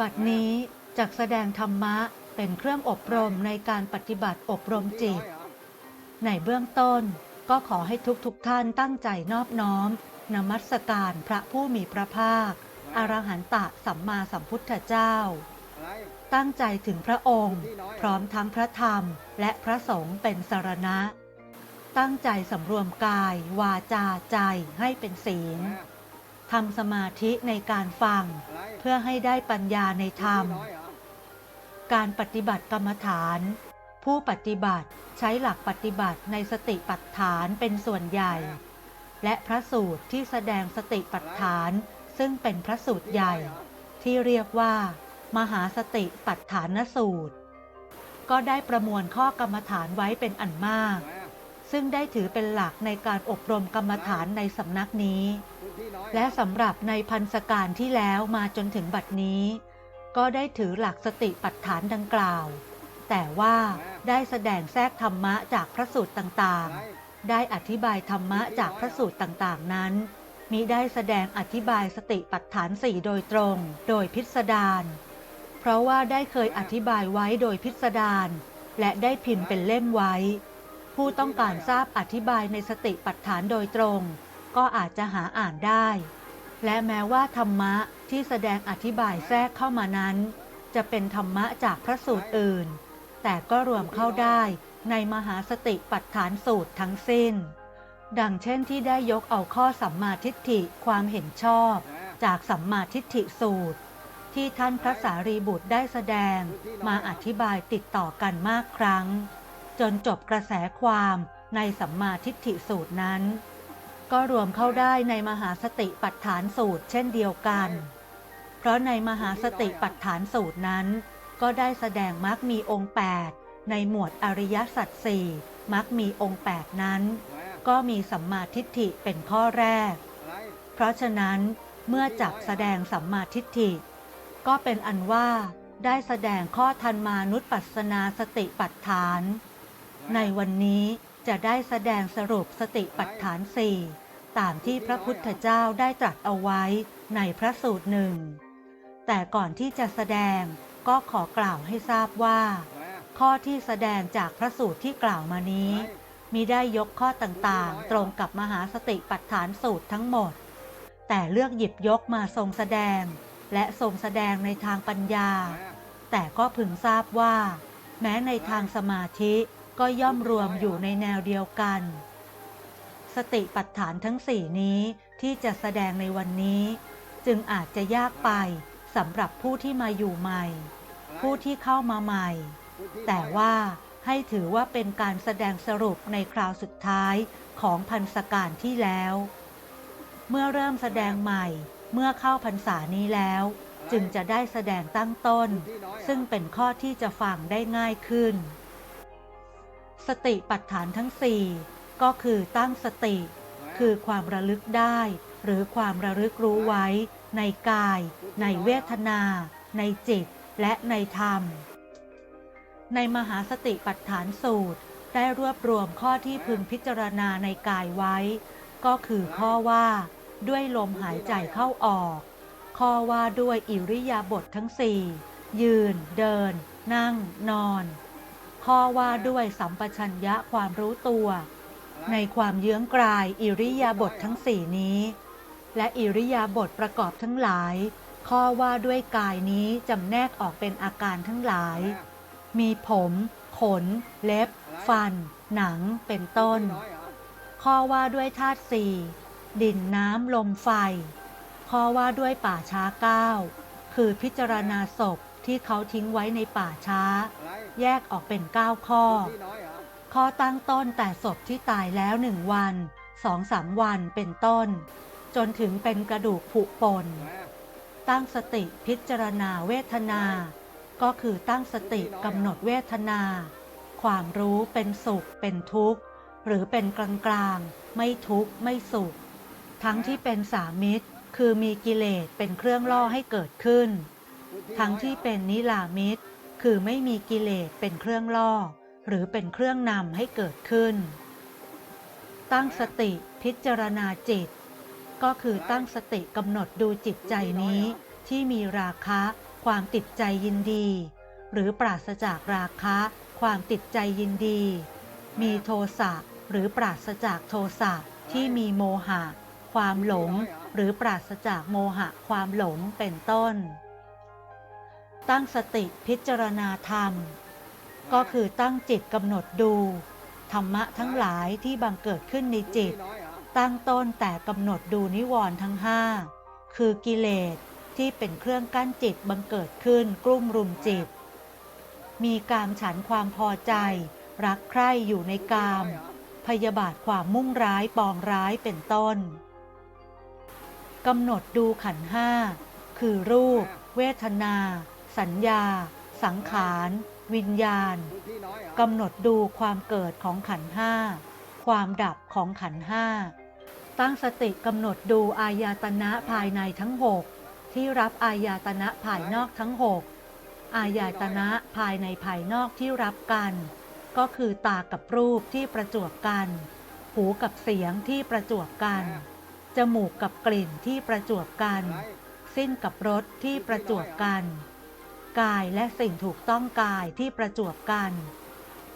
บัดนี้จักแสดงธรรมะเป็นเครื่องอบรมในการปฏิบัติอบรมจิต ในเบื้องต้นก็ขอให้ทุกทุกท่านตั้งใจนอบน้อม นมัสการพระผู้มีพระภาค อรหันตะสัมมาสัมพุทธเจ้า ตั้งใจถึงพระองค์ พร้อมทั้งพระธรรมและพระสงฆ์เป็นสารณะ ตั้งใจสำรวมกาย วาจาใจให้เป็นศีล ทำสมาธิในการฟังอะไรเพื่อให้ได้ปัญญาในธรรมน้อยเหรอการปฏิบัติกรรมฐาน ผู้ปฏิบัติใช้หลักปฏิบัติในสติปัฏฐานเป็นส่วนใหญ่ และพระสูตรที่แสดงสติปัฏฐานซึ่งเป็นพระสูตรใหญ่ ที่เรียกว่า มหาสติปัฏฐานสูตร ก็ได้ประมวลข้อกรรมฐานไว้เป็นอันมากแหม ซึ่งได้ถือเป็นหลักในการอบรมกรรมฐานในสำนักนี้ และสำหรับในพันสการที่แล้วมาจนถึงบัดนี้ ก็ได้ถือหลักสติปัฏฐานดังกล่าว แต่ว่าได้แสดงแทรกธรรมะจากพระสูตรต่างๆ ได้อธิบายธรรมะจากพระสูตรต่างๆ นั้นมิได้แสดงอธิบายสติปัฏฐานสี่โดยตรง โดยพิสดารเพราะว่าได้เคยอธิบายไว้โดยพิสดารและได้พิมพ์เป็นเล่มไว้ ผู้ต้องการทราบอธิบายในสติปัฏฐานโดยตรง ก็อาจจะหาอ่านได้ และแม้ว่าธรรมะที่แสดงอธิบายแทรกเข้ามานั้น จะเป็นธรรมะจากพระสูตรอื่น แต่ก็รวมเข้าได้ในมหาสติปัฏฐานสูตรทั้งสิ้น ดังเช่นที่ได้ยกเอาข้อสัมมาทิฏฐิความเห็นชอบจากสัมมาทิฏฐิสูตร ที่ท่านพระสารีบุตรได้แสดงมาอธิบายติดต่อกันมากครั้ง จนจบกระแสความในสัมมาทิฏฐิสูตรนั้น ก็รวมเข้าได้ในมหาสติปัฏฐานสูตรเช่นเดียวกัน เพราะในมหาสติปัฏฐานสูตรนั้น ก็ได้แสดงมรรคมีองค์ 8 ในหมวดอริยสัจสี่มรรคมีองค์ 8 นั้น ก็มีสัมมาทิฏฐิเป็นข้อแรก เพราะฉะนั้นเมื่อจับแสดงสัมมาทิฏฐิ ก็เป็นอันว่าได้แสดงข้อทันมานุษปัสสนาสติปัฏฐาน ในวันนี้จะได้แสดงสรุปสติปัฏฐานสี่ตามที่พระพุทธเจ้าได้ตรัสเอาไว้ในพระสูตรหนึ่ง แต่ก่อนที่จะแสดงก็ขอกล่าวให้ทราบว่า ข้อที่แสดงจากพระสูตรที่กล่าวมานี้มิได้ยกข้อต่างๆ ตรงกับมหาสติปัฏฐานสูตรทั้งหมด แต่เลือกหยิบยกมาทรงแสดง และทรงแสดงในทางปัญญาแหมแต่ก็พึงทราบว่า แม้ในทางสมาธิ ก็ย่อมรวมอยู่ในแนวเดียวกัน สติปัฏฐานทั้งสี่นี้ที่จะแสดงในวันนี้ จึงอาจจะยากไปสำหรับผู้ที่มาอยู่ใหม่ ผู้ที่เข้ามาใหม่ แต่ว่าให้ถือว่าเป็นการแสดงสรุปในคราวสุดท้ายของพันสการที่แล้ว เมื่อเริ่มแสดงใหม่เมื่อเข้าพรรษานี้แล้ว จึงจะได้แสดงตั้งต้น ซึ่งเป็นข้อที่จะฟังได้ง่ายขึ้น สติปัฏฐานทั้งสี่ก็คือตั้งสติ คือความระลึกได้ หรือความระลึกรู้ไว้ ในกาย ในเวทนา ในจิต และในธรรม ในมหาสติปัฏฐานสูตร ได้รวบรวมข้อที่พึงพิจารณาในกายไว้ ก็คือข้อว่า ด้วยลมหายใจเข้าออก ข้อว่าด้วยอิริยาบถททั้งสี่ยืน เดิน นั่ง นอน ข้อว่าด้วยสัมปชัญญะความรู้ตัว ในความเยื้องกลายอิริยาบถททั้งสี่นี้ และอิริยาบถประกอบทั้งหลาย ข้อว่าด้วยกายนี้จำแนกออกเป็นอาการทั้งหลาย มีผม ขน เล็บ ฟัน หนังเป็นต้น ข้อว่าด้วยธาตุสี่ดินน้ำลมไฟ ข้อว่าด้วยป่าช้าเก้าคือพิจารณาศพที่เขาทิ้งไว้ในป่าช้า แยกออกเป็นเก้าข้อ ข้อตั้งต้นแต่ศพที่ตายแล้วหนึ่งวันสองสามวันเป็นต้น จนถึงเป็นกระดูกผุปน ตั้งสติพิจารณาเวทนา ก็คือตั้งสติกำหนดเวทนา ความรู้เป็นสุขเป็นทุกข์ หรือเป็นกลางกลางไม่ทุกข์ไม่สุข ทั้งที่เป็นสามิตรคือมีกิเลสเป็นเครื่องล่อให้เกิดขึ้น ทั้งที่เป็นนิลามิตร คือไม่มีกิเลสเป็นเครื่องล่อ หรือเป็นเครื่องนำให้เกิดขึ้น ตั้งสติพิจารณาจิต ก็คือตั้งสติกำหนดดูจิตใจนี้ ที่มีราคะ ความติดใจยินดี หรือปราศจากราคะ ความติดใจยินดี มีโทสะหรือปราศจากโทสะที่มีโมหะ ความหลง หรือปราศจากโมหะ ความหลงเป็นต้น ตั้งสติพิจารณาธรรม ก็คือตั้งจิตกำหนดดู ธรรมะทั้งหลายที่บังเกิดขึ้นในจิต ตั้งต้นแต่กำหนดดูนิวรณ์ทั้งห้าคือกิเลสที่เป็นเครื่องกั้นจิตบังเกิดขึ้นกลุ่มรุมจิต มีกามฉันความพอใจ รักใคร่อยู่ในกาม พยาบาทความมุ่งร้ายปองร้ายเป็นต้นกำหนดดูขันห้าคือรูป เวทนา สัญญา สังขาร วิญญาณกำหนดดูความเกิดของขันธ์ห้า ความดับของขันธ์ห้า ตั้งสติกำหนดดูอายตนะภายในทั้งหกที่รับอายตนะภายนอกทั้งหกอายตนะภายในภายนอกที่รับกัน ก็คือตากับรูปที่ประจวบกัน หูกับเสียงที่ประจวบกัน จมูกกับกลิ่นที่ประจวบกัน สิ้นกับรสที่ประจวบกัน กายและสิ่งถูกต้องกายที่ประจวบกัน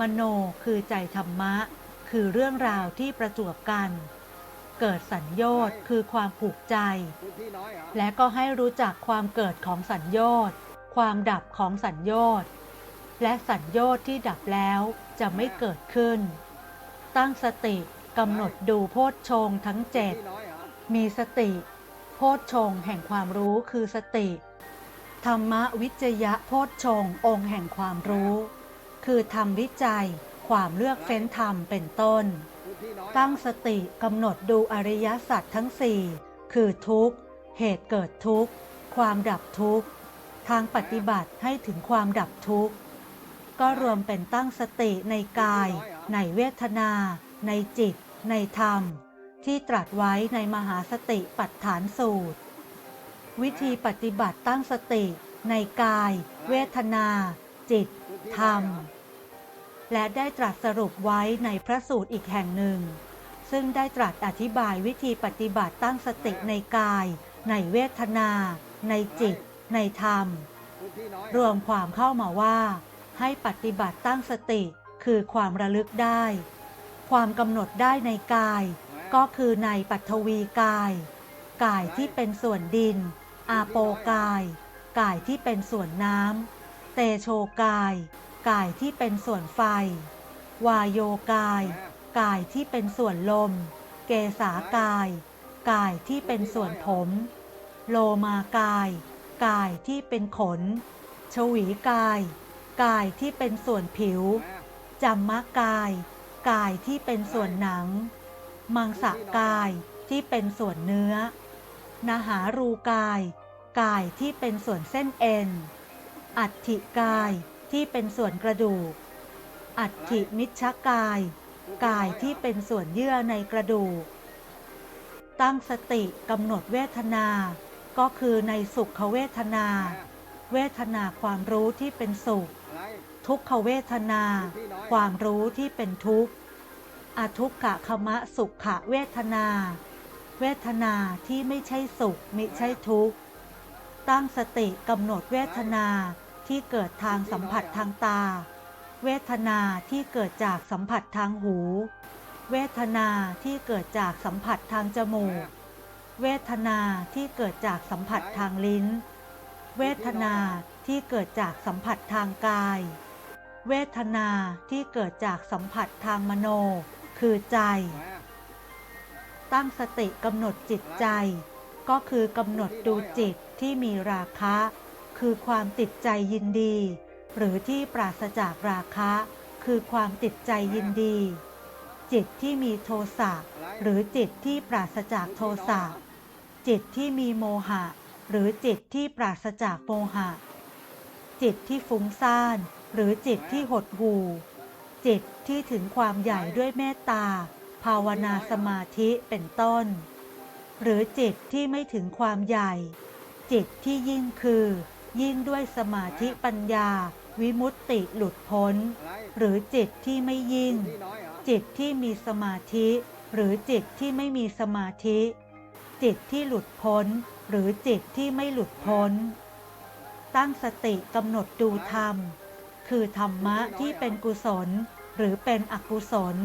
มโนคือใจธรรมะ คือเรื่องราวที่ประจวบกัน เกิดสัญญอดคือความผูกใจ และก็ให้รู้จักความเกิดของสัญญอดความดับของสัญญอดและสัญญอดที่ดับแล้วจะไม่เกิดขึ้น ตั้งสติกำหนดดูโพชฌงทั้งเจ็ดมีสติ โพชฌงแห่งความรู้คือสติ ธรรมวิจยะโพชฌงค์องค์แห่งความรู้ คือทำวิจัยความเลือกเฟ้นธรรมเป็นต้น ตั้งสติกำหนดดูอริยสัจทั้งสี่คือทุกข์ เหตุเกิดทุกข์ ความดับทุกข์ ทางปฏิบัติให้ถึงความดับทุกข์ ก็รวมเป็นตั้งสติในกาย ในเวทนา ในจิต ในธรรม ที่ตรัสไว้ในมหาสติปัฏฐานสูตร วิธีปฏิบัติตั้งสติ ในกาย เวทนา จิต ธรรม และได้ตรัสสรุปไว้ในพระสูตรอีกแห่งหนึ่ง ซึ่งได้ตรัสอธิบายวิธีปฏิบัติตั้งสติในกาย ในเวทนา ในจิต ในธรรม รวมความเข้ามาว่า ให้ปฏิบัติตั้งสติคือความระลึกได้ ความกำหนดได้ในกาย ก็คือในปัทวีกาย กายที่เป็นส่วนดิน อาโปกาย กายที่เป็นส่วนน้ำ เตโชกาย กายที่เป็นส่วนไฟ วายโยกาย กายที่เป็นส่วนลม เกสากาย กายที่เป็นส่วนผม โลมากาย กายที่เป็นขน ชวีกาย กายที่เป็นส่วนผิวจัมมกาย กายที่เป็นส่วนหนัง มังสกายที่เป็นส่วนเนื้อ นาหารูกาย กายที่เป็นส่วนเส้นเอ็น อัฐิกายที่เป็นส่วนกระดูก อัฐิมิชชกาย กายที่เป็นส่วนเยื่อในกระดูก ตั้งสติกำหนดเวทนา ก็คือในสุขเวทนา เวทนาความรู้ที่เป็นสุข ทุกขเวทนา ความรู้ที่เป็นทุกข์อทุกขะขมะสุขะเวทนา เวทนาที่ไม่ใช่สุขไมิใช่ทุกข์ ตั้งสติกำหนดเวทนาที่เกิดทางสัมผัสทางตา เวทนาที่เกิดจากสัมผัสทางหู เวทนาที่เกิดจากสัมผัสทางจมูก เวทนาที่เกิดจากสัมผัสทางลิ้น เวทนาที่เกิดจากสัมผัสทางกาย เวทนาที่เกิดจากสัมผัสทางมโน คือใจ ตั้งสติกำหนดจิตใจ ก็คือกำหนดดูจิตที่มีราคะ คือความติดใจยินดี หรือที่ปราศจากราคะ คือความติดใจยินดี จิตที่มีโทสะหรือจิตที่ปราศจากโทสะจิตที่มีโมหะ หรือจิตที่ปราศจากโมหะ จิตที่ฟุ้งซ่าน หรือจิตที่หดหู่จิตที่ถึงความใหญ่ด้วยเมตตา ภาวนาสมาธิเป็นต้น หรือจิตที่ไม่ถึงความใหญ่ จิตที่ยิ่งคือ ยิ่งด้วยสมาธิปัญญา วิมุตติหลุดพ้น หรือจิตที่ไม่ยิ่ง จิตที่มีสมาธิ หรือจิตที่ไม่มีสมาธิ จิตที่หลุดพ้น หรือจิตที่ไม่หลุดพ้น ตั้งสติกำหนดดูธรรม คือธรรมะที่เป็นกุศล หรือเป็นอกุศล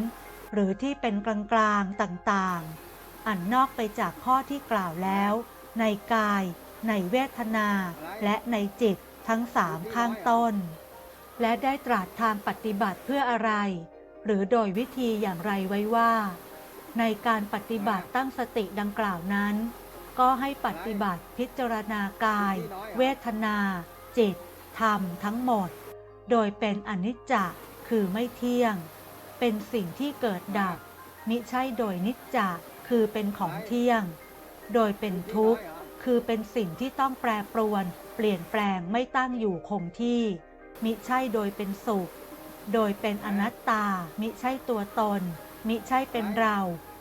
หรือที่เป็นกลางๆต่างๆ อันนอกไปจากข้อที่กล่าวแล้ว ในกาย ในเวทนา และในจิตทั้งสามข้างต้น และได้ตรัสทางปฏิบัติเพื่ออะไร หรือโดยวิธีอย่างไรไว้ว่า ในการปฏิบัติตั้งสติดังกล่าวนั้น ก็ให้ปฏิบัติพิจารณากาย เวทนา จิต ธรรมทั้งหมด โดยเป็นอนิจจคือไม่เที่ยง เป็นสิ่งที่เกิดดับ มิใช่โดยนิจจ์คือเป็นของเที่ยง โดยเป็นทุกข์ คือเป็นสิ่งที่ต้องแปรปรวน เปลี่ยนแปลงไม่ตั้งอยู่คงที่ มิใช่โดยเป็นสุข โดยเป็นอนัตตา มิใช่ตัวตน มิใช่เป็นเรา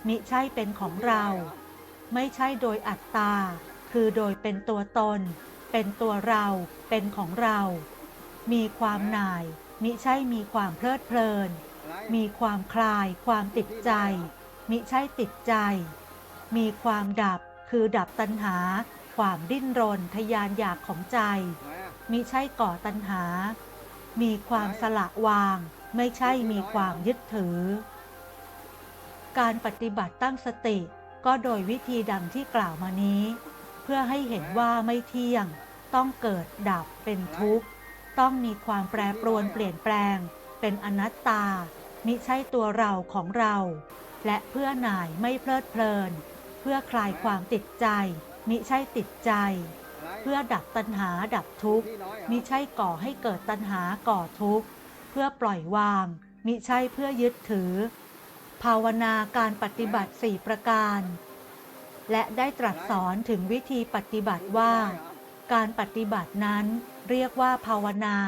มิใช่เป็นของเรา ไม่ใช่โดยอัตตา คือโดยเป็นตัวตน เป็นตัวเรา เป็นของเรา มีความหน่าย มิใช่มีความเพลิดเพลิน มีความคลาย ความติดใจ มิใช่ติดใจ มีความดับคือดับตัณหา ความดิ้นรนทยานอยากของใจ มิใช่ก่อตัณหา มีความสละวาง ไม่ใช่มีความยึดถือ การปฏิบัติตั้งสติก็โดยวิธีดังที่กล่าวมานี้ เพื่อให้เห็นว่าไม่เที่ยง ต้องเกิดดับเป็นทุกข์ ต้องมีความแปรปรวนเปลี่ยนแปลง เป็นอนัตตา มิใช่ตัวเราของเรา และเพื่อหน่ายไม่เพลิดเพลิน เพื่อคลายความติดใจ มิใช่ติดใจ เพื่อดับตัณหาดับทุกข์ มิใช่ก่อให้เกิดตัณหาก่อทุกข์ เพื่อปล่อยวาง มิใช่เพื่อยึดถือ ภาวนาการปฏิบัติสี่ประการ และได้ตรัสสอนถึงวิธีปฏิบัติว่า การปฏิบัตินั้นเรียกว่าภาวนา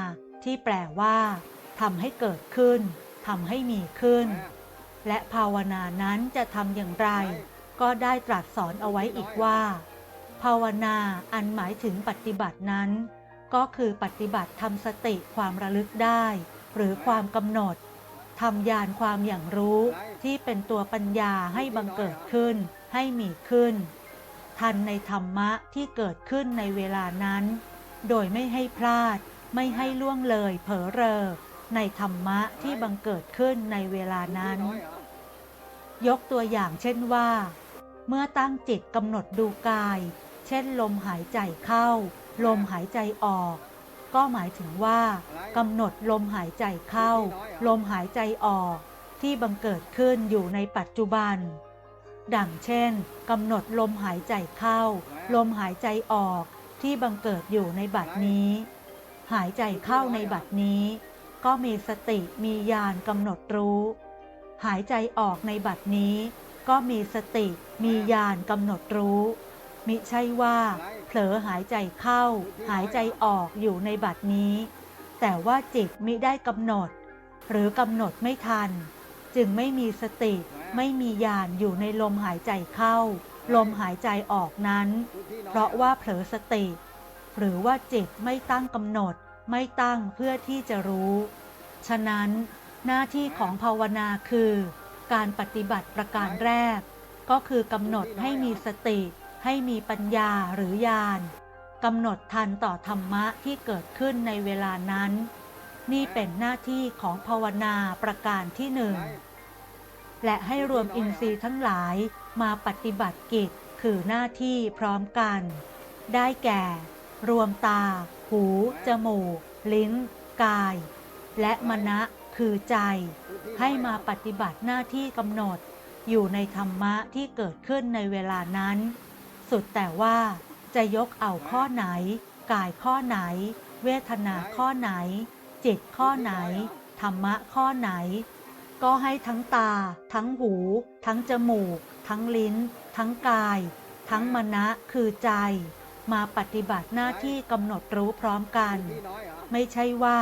ที่แปลว่าทำให้เกิดขึ้น ทำให้มีขึ้น และภาวนานั้นจะทำอย่างไร ก็ได้ตรัสสอนเอาไว้อีกว่า ภาวนาอันหมายถึงปฏิบัตินั้น ก็คือปฏิบัติทำสติความระลึกได้ หรือความกำหนดทำญาณความอย่างรู้ที่เป็นตัวปัญญาให้บังเกิดขึ้น ให้มีขึ้น ทันในธรรมะที่เกิดขึ้นในเวลานั้น โดยไม่ให้พลาด ไม่ให้ล่วงเลยเผลอเรอ ในธรรมะที่บังเกิดขึ้นในเวลานั้น ยกตัวอย่างเช่นว่า เมื่อตั้งจิตกำหนดดูกาย เช่น ลมหายใจเข้า ลมหายใจออก ก็หมายถึงว่ากำหนดลมหายใจเข้า ลมหายใจออก ที่บังเกิดขึ้นอยู่ในปัจจุบัน ดังเช่นกำหนดลมหายใจเข้า ลมหายใจออกที่บังเกิดอยู่ในบัดนี้ หายใจเข้าในบัดนี้ ก็มีสติมีญาณกำหนดรู้ หายใจออกในบัดนี้ ก็มีสติมีญาณกำหนดรู้ มิใช่ว่าเผลอหายใจเข้า หายใจออกอยู่ในบัดนี้ แต่ว่าจิตมิได้กำหนด หรือกำหนดไม่ทัน จึงไม่มีสติไม่มีญาณอยู่ในลมหายใจเข้า ลมหายใจออกนั้น เพราะว่าเผลอสติ หรือว่าจิตไม่ตั้งกำหนด ไม่ตั้งเพื่อที่จะรู้ ฉะนั้นหน้าที่ของภาวนาคือ การปฏิบัติประการแรก ก็คือกำหนดให้มีสติ ให้มีปัญญาหรือญาณกำหนดทันต่อธรรมะที่เกิดขึ้นในเวลานั้น นี่เป็นหน้าที่ของภาวนาประการที่หนึ่งและให้รวมอินทรีย์ทั้งหลายมาปฏิบัติกิจคือหน้าที่พร้อมกัน ได้แก่ รวมตา หู จมูก ลิ้น กาย และมณะคือใจ ให้มาปฏิบัติหน้าที่กำหนด อยู่ในธรรมะที่เกิดขึ้นในเวลานั้น สุดแต่ว่าจะยกเอาข้อไหน กายข้อไหน เวทนาข้อไหน จิตข้อไหน ธรรมะข้อไหน ก็ให้ทั้งตา ทั้งหู ทั้งจมูก ทั้งลิ้น ทั้งกาย ทั้งมณะคือใจ มาปฏิบัติหน้าที่กำหนดรู้พร้อมกัน ไม่ใช่ว่า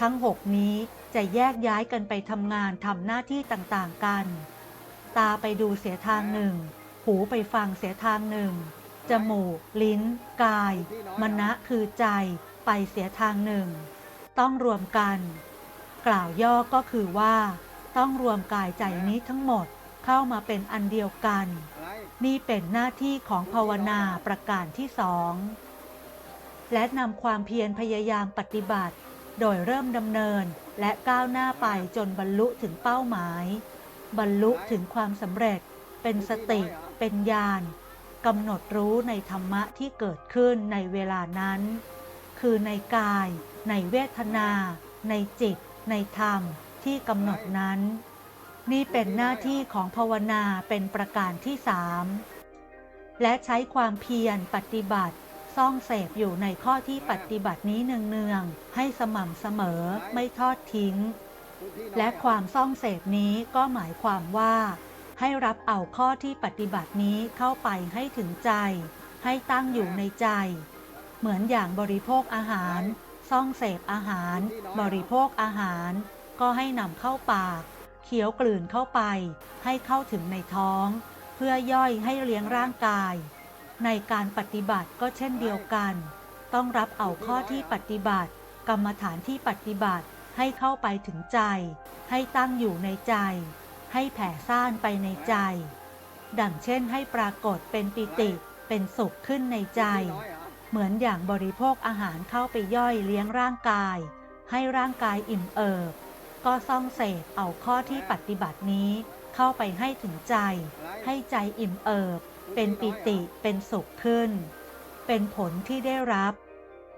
ทั้งหกนี้จะแยกย้ายกันไปทำงานทำหน้าที่ต่างๆกัน ตาไปดูเสียทางหนึ่ง หูไปฟังเสียทางหนึ่ง จมูก ลิ้น กาย มณะคือใจ ไปเสียทางหนึ่ง ต้องรวมกัน กล่าวย่อก็คือว่า ต้องรวมกายใจนี้ทั้งหมดเข้ามาเป็นอันเดียวกัน นี่เป็นหน้าที่ของภาวนาประการที่สอง และนำความเพียรพยายามปฏิบัติ โดยเริ่มดำเนินและก้าวหน้าไปจนบรรลุถึงเป้าหมาย บรรลุถึงความสำเร็จ เป็นสติ เป็นญาณกำหนดรู้ในธรรมะที่เกิดขึ้นในเวลานั้น คือในกาย ในเวทนา ในจิต ในธรรมที่กำหนดนั้น นี่เป็นหน้าที่ของภาวนาเป็นประการที่สามและใช้ความเพียรปฏิบัติซ่องเสพอยู่ในข้อที่ปฏิบัตินี้เนืองๆให้สม่ำเสมอไม่ทอดทิ้ง และความซ่องเสพนี้ก็หมายความว่า ให้รับเอาข้อที่ปฏิบัตินี้เข้าไปให้ถึงใจ ให้ตั้งอยู่ในใจ เหมือนอย่างบริโภคอาหาร ซ่องเสพอาหาร บริโภคอาหาร ก็ให้นำเข้าปาก เคี้ยวกลืนเข้าไป ให้เข้าถึงในท้อง เพื่อย่อยให้เลี้ยงร่างกาย ในการปฏิบัติก็เช่นเดียวกัน ต้องรับเอาข้อที่ปฏิบัติ กรรมฐานที่ปฏิบัติให้เข้าไปถึงใจ ให้ตั้งอยู่ในใจ ให้แผ่ซ่านไปในใจ ดังเช่นให้ปรากฏเป็นปิติเป็นสุขขึ้นในใจ เหมือนอย่างบริโภคอาหารเข้าไปย่อยเลี้ยงร่างกาย ให้ร่างกายอิ่มเอิบ ก็ซ่องเสพเอาข้อที่ปฏิบัตินี้เข้าไปให้ถึงใจ ให้ใจอิ่มเอิบ เป็นปิติเป็นสุขขึ้น เป็นผลที่ได้รับ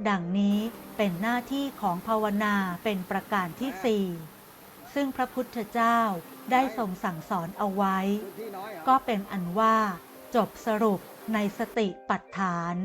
ดังนี้เป็นหน้าที่ของภาวนาเป็นประการที่สี่ซึ่งพระพุทธเจ้าได้ทรงสั่งสอนเอาไว้ ก็เป็นอันว่าจบสรุปในสติปัฏฐาน